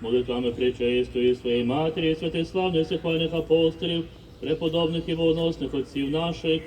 Молитвами причистої своєї матері, святих славних сихвальних апостолів, преподобних і богоносних отців наших,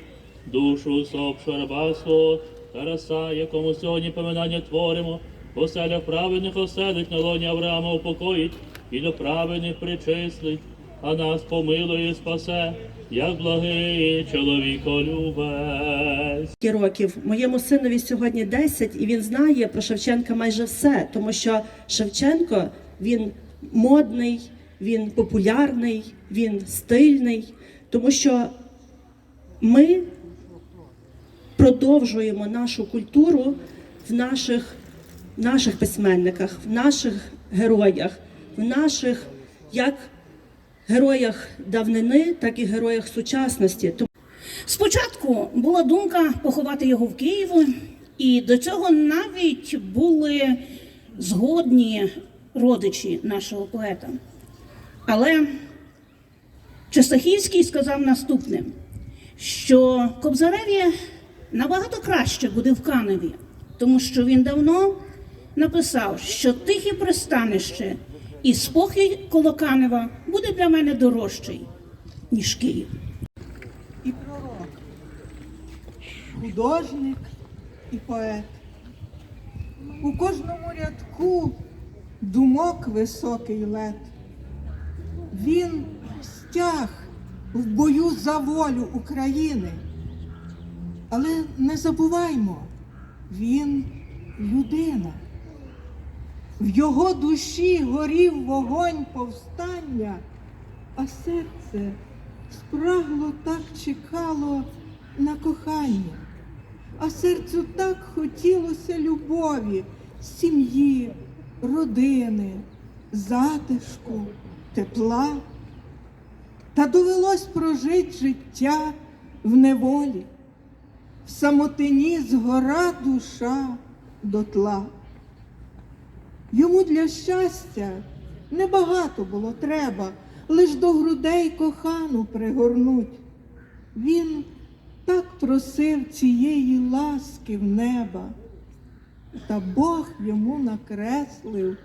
душу усопшого раба свого, Тараса, якому сьогодні поминання творимо, по селях праведних оселить на лоні Авраама упокоїть, і до праведних причислить, а нас помилує спасе, як благий чоловіколюбець. Скільки років. Моєму синові сьогодні 10, і він знає про Шевченка майже все, тому що Шевченко він модний, він популярний, він стильний, тому що ми продовжуємо нашу культуру в наших, наших письменниках, в наших героях, в наших як героях давнини, так і героях сучасності. Спочатку була думка поховати його в Києві, і до цього навіть були згодні родичі нашого поета. Але Чистахівський сказав наступне, що Кобзареві набагато краще буде в Каневі, тому що він давно написав, що тихе пристанище і спокій коло Канева буде для мене дорожчий, ніж Київ. і пророк, художник і поет. У кожному рядку думок високий лед. Він стяг в бою за волю України. Але не забуваймо, він людина. В його душі горів вогонь повстання, а серце спрагло так чекало на кохання, а серцю так хотілося любові, сім'ї, родини, затишку, тепла. Та довелось прожить життя в неволі, в самотині згора душа дотла. Йому для щастя небагато було треба, лиш до грудей кохану пригорнуть. Він так просив цієї ласки в неба, та Бог йому накреслив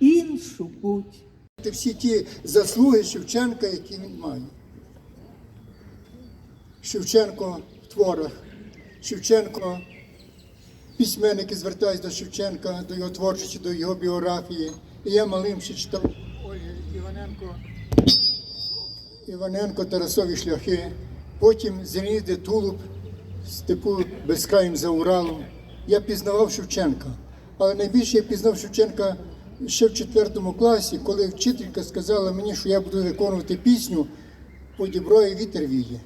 іншу путь. Це всі ті заслуги Шевченка, які він має. Шевченко в творах, Шевченко, письменники звертаються до Шевченка, до його творчості, до його біографії. І я малим ще читав Ольги Іваненко, Іваненко Тарасові шляхи. Потім Зеніде Тулуб, степу безкраїм за Уралом. Я пізнавав Шевченка. Але найбільше я пізнав Шевченка ще в четвертому класі, коли вчителька сказала мені, що я буду виконувати пісню по діброї вітер віє.